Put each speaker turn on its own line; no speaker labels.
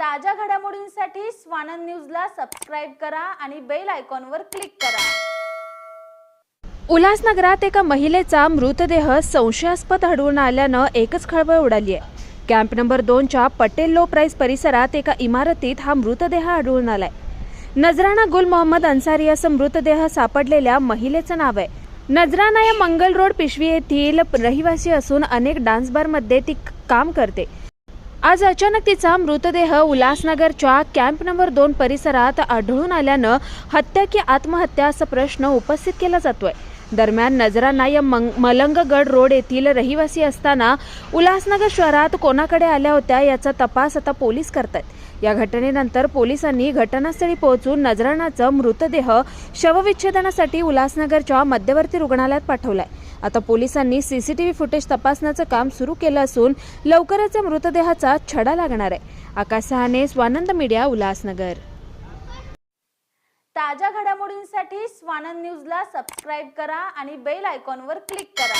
ताज्या घडामोडींसाठी स्वानंद न्यूजला सबस्क्राईब करा आणि बेल आयकॉनवर क्लिक करा.
उल्हासनगरात एका महिलेचा मृतदेह संशयास्पद आढळून आल्यानं एकच खळबळ उडाली आहे कॅम्प नंबर दोनच्या पटेल लो प्राईस परिसरात एका इमारतीत हा मृतदेह आढळून आलाय. नजराना गुल मोहम्मद अन्सारी असं मृतदेह सापडलेल्या महिलेचं नाव आहे. नजराना या मंगल रोड पिशवी येथील रहिवासी असून अनेक डान्स बारमध्ये ती काम करते. आज अचानक तिचा मृतदेह उल्हासनगरच्या कॅम्प नंबर दोन परिसरात आढळून आल्यानं हत्या की आत्महत्या असा प्रश्न उपस्थित केला जातोय. दरम्यान नजराना या मंग मलंगगड रोड येथील रहिवासी असताना उल्हासनगर शहरात कोणाकडे आल्या होत्या याचा तपास आता पोलीस करतात या घटनेनंतर पोलिसांनी घटनास्थळी पोहोचून नजरानाचा मृतदेह शवविच्छेदनासाठी उल्हासनगरच्या मध्यवर्ती रुग्णालयात पाठवलाय. आता पोलिसांनी सीसीटीव्ही फुटेज तपासण्याचं काम सुरू केलं असून लवकरच या मृतदेहाचा छडा लागणार आहे. आकाश सहाने स्वानंद मीडिया उल्हासनगर.
ताज्या घडामोडींसाठी स्वानंद न्यूजला सबस्क्राईब करा आणि बेल आयकॉनवर क्लिक करा.